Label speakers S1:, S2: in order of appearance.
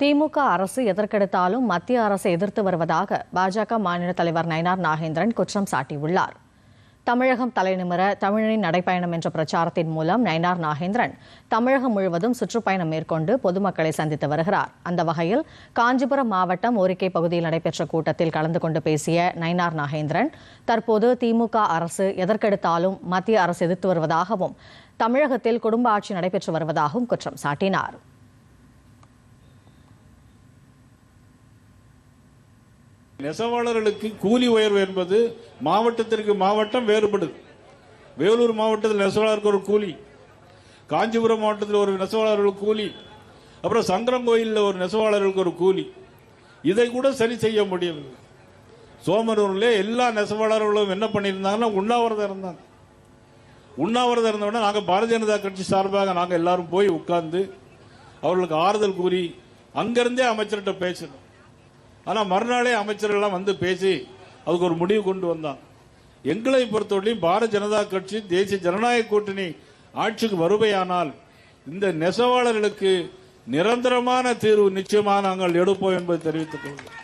S1: திமுக அரசு எதற்கெடுத்தாலும் மத்திய அரசை எதிர்த்து வருவதாக பாஜக மாநில தலைவர் நயினார் நாகேந்திரன் குற்றம் சாட்டியுள்ளார். தமிழகம் தலைநிமிர தமிழனின் நடைப்பயணம் என்ற பிரச்சாரத்தின் மூலம் நயனார் நாகேந்திரன் தமிழகம் முழுவதும் சுற்றுப்பயணம் மேற்கொண்டு பொதுமக்களை சந்தித்து வருகிறார். அந்த வகையில் காஞ்சிபுரம் மாவட்டம் ஓரிக்கை பகுதியில் நடைபெற்ற கூட்டத்தில் கலந்து கொண்டு பேசிய நயனார் நாகேந்திரன் தற்போது திமுக அரசு எதற்கெடுத்தாலும் மத்திய அரசு எதிர்த்து வருவதாகவும் தமிழகத்தில் குடும்ப ஆட்சி நடைபெற்று வருவதாகவும் குற்றம் சாட்டினார்.
S2: நெசவாளர்களுக்கு கூலி உயர்வு என்பது மாவட்டத்திற்கு மாவட்டம் வேறுபடுது. வேலூர் மாவட்டத்தில் நெசவாளருக்கு ஒரு கூலி காஞ்சிபுரம் மாவட்டத்தில் ஒரு நெசவாளர்களுக்கு கூலி அப்புறம் சங்கரங்கோயிலில் ஒரு நெசவாளர்களுக்கு ஒரு கூலி. இதை கூட சரி செய்ய முடியும். சோமனூரில் எல்லா நெசவாளர்களும் என்ன பண்ணியிருந்தாங்கன்னா உண்ணாவிரதம் இருந்தாங்க. உண்ணாவிரதம் இருந்தவுடனே நாங்கள் பாரதிய ஜனதா கட்சி சார்பாக நாங்கள் எல்லாரும் போய் உட்கார்ந்து அவர்களுக்கு ஆறுதல் கூறி அங்கேருந்தே அமைச்சர்கிட்ட பேசணும் ஆனால் மறுநாளே அமைச்சர்கள்லாம் வந்து பேசி அதுக்கு ஒரு முடிவு கொண்டு வந்தான். எங்களை பொறுத்தவரையும் பாரதிய ஜனதா கட்சி தேசிய ஜனநாயக கூட்டணி ஆட்சிக்கு வருவையானால் இந்த நெசவாளர்களுக்கு நிரந்தரமான தீர்வு நிச்சயமாக நாங்கள் எடுப்போம் என்பதை தெரிவித்துக் கொள்கிறோம்.